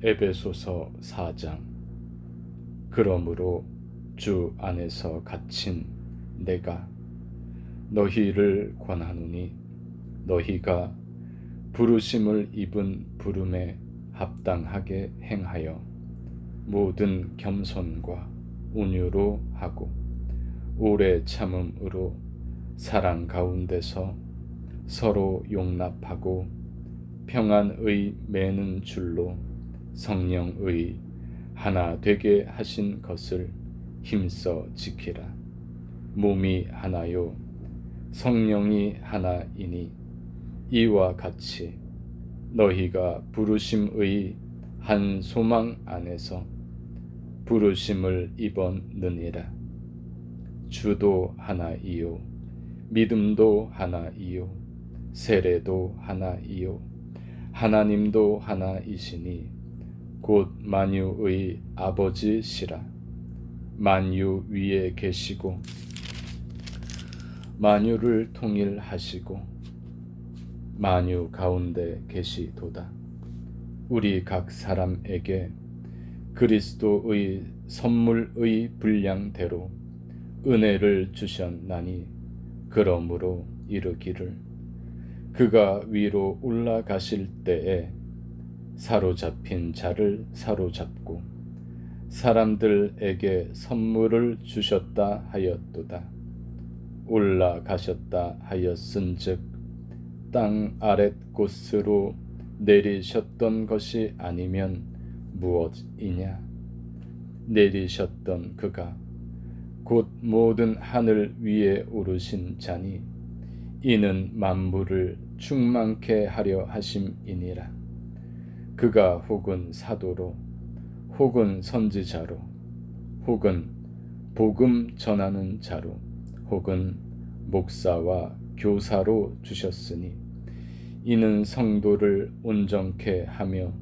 에베소서 4장. 그러므로 주 안에서 갇힌 내가 너희를 권하노니 너희가 부르심을 입은 부름에 합당하게 행하여 모든 겸손과 온유로 하고 오래 참음으로 사랑 가운데서 서로 용납하고 평안의 매는 줄로 성령의 하나 되게 하신 것을 힘써 지키라. 몸이 하나요, 성령이 하나이니 이와 같이 너희가 부르심의 한 소망 안에서 부르심을 입었느니라. 주도 하나이요, 믿음도 하나이요, 세례도 하나이요, 하나님도 하나이시니 곧 만유의 아버지시라. 만유 위에 계시고 만유를 통일하시고 만유 가운데 계시도다. 우리 각 사람에게 그리스도의 선물의 분량대로 은혜를 주셨나니 그러므로 이르기를 그가 위로 올라가실 때에 사로잡힌 자를 사로잡고 사람들에게 선물을 주셨다 하였도다. 올라가셨다 하였은즉 땅 아랫 곳으로 내리셨던 것이 아니면 무엇이냐? 내리셨던 그가 곧 모든 하늘 위에 오르신 자니 이는 만물을 충만케 하려 하심이니라. 그가 혹은 사도로 혹은 선지자로 혹은 복음 전하는 자로 혹은 목사와 교사로 주셨으니 이는 성도를 온전케 하며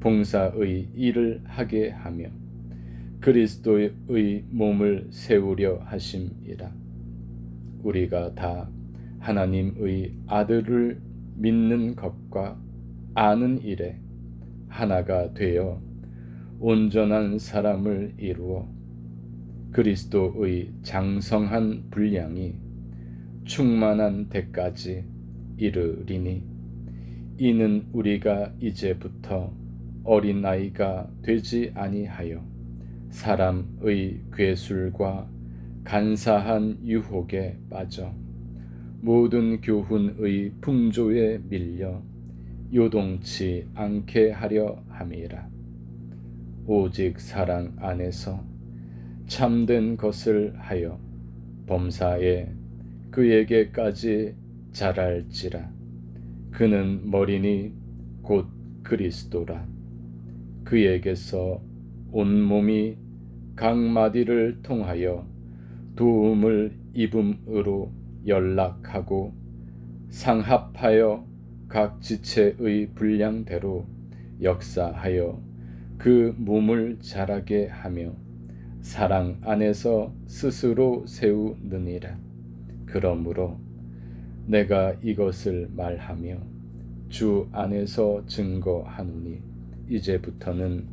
봉사의 일을 하게 하며 그리스도의 몸을 세우려 하심이라. 우리가 다 하나님의 아들을 믿는 것과 아는 일에 하나가 되어 온전한 사람을 이루어 그리스도의 장성한 분량이 충만한 데까지 이르리니 이는 우리가 이제부터 어린아이가 되지 아니하여 사람의 괴술과 간사한 유혹에 빠져 모든 교훈의 풍조에 밀려 요동치 않게 하려 함이라. 오직 사랑 안에서 참된 것을 하여 범사에 그에게까지 자랄지라. 그는 머리니 곧 그리스도라. 그에게서 온 몸이 각 마디를 통하여 도움을 입음으로 연락하고 상합하여 각 지체의 분량대로 역사하여 그 몸을 자라게 하며 사랑 안에서 스스로 세우느니라. 그러므로 내가 이것을 말하며 주 안에서 증거하노니 이제부터는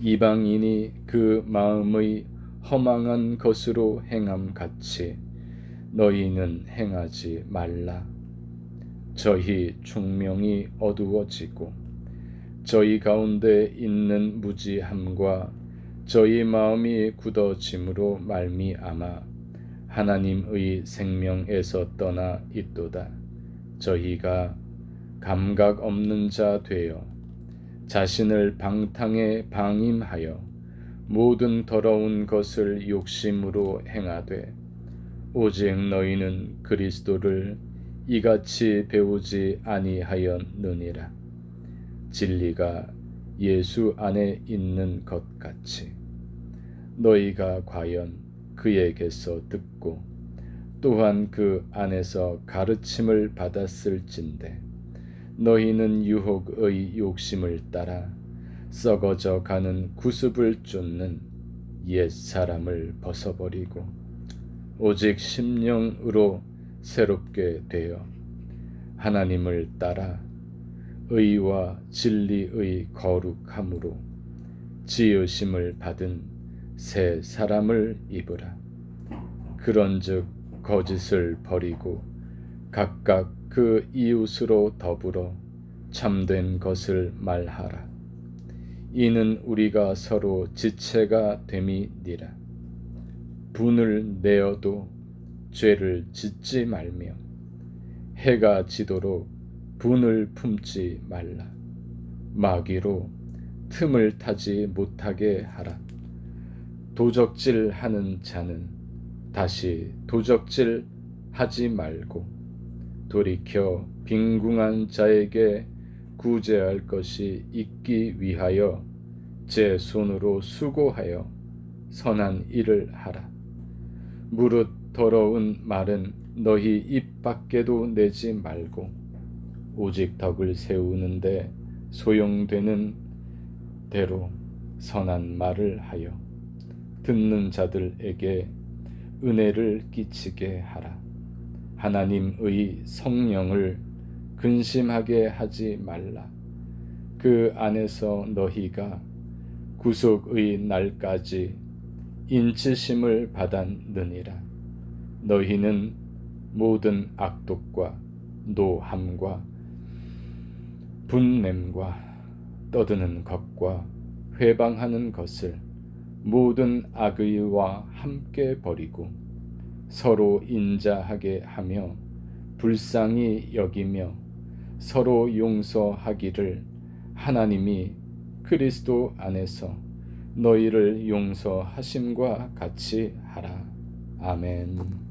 이방인이 그 마음의 허망한 것으로 행함 같이 너희는 행하지 말라. 저희 총명이 어두워지고 저희 가운데 있는 무지함과 저희 마음이 굳어짐으로 말미암아 하나님의 생명에서 떠나 있도다. 저희가 감각 없는 자 되어 자신을 방탕에 방임하여 모든 더러운 것을 욕심으로 행하되 오직 너희는 그리스도를 이같이 배우지 아니하였느니라. 진리가 예수 안에 있는 것 같이 너희가 과연 그에게서 듣고 또한 그 안에서 가르침을 받았을진데 너희는 유혹의 욕심을 따라 썩어져 가는 구습을 쫓는 옛 사람을 벗어버리고 오직 심령으로 새롭게 되어 하나님을 따라 의와 진리의 거룩함으로 지으심을 받은 새 사람을 입으라. 그런즉 거짓을 버리고 각각 그 이웃으로 더불어 참된 것을 말하라. 이는 우리가 서로 지체가 됨이니라. 분을 내어도 죄를 짓지 말며 해가 지도록 분을 품지 말라. 마귀로 틈을 타지 못하게 하라. 도적질 하는 자는 다시 도적질 하지 말고 돌이켜 빈궁한 자에게 구제할 것이 있기 위하여 제 손으로 수고하여 선한 일을 하라. 무릇 더러운 말은 너희 입 밖에도 내지 말고 오직 덕을 세우는데 소용되는 대로 선한 말을 하여 듣는 자들에게 은혜를 끼치게 하라. 하나님의 성령을 근심하게 하지 말라. 그 안에서 너희가 구속의 날까지 인치심을 받았느니라. 너희는 모든 악독과 노함과 분냄과 떠드는 것과 회방하는 것을 모든 악의와 함께 버리고 서로 인자하게 하며 불쌍히 여기며 서로 용서하기를 하나님이 그리스도 안에서 너희를 용서하심과 같이 하라. 아멘.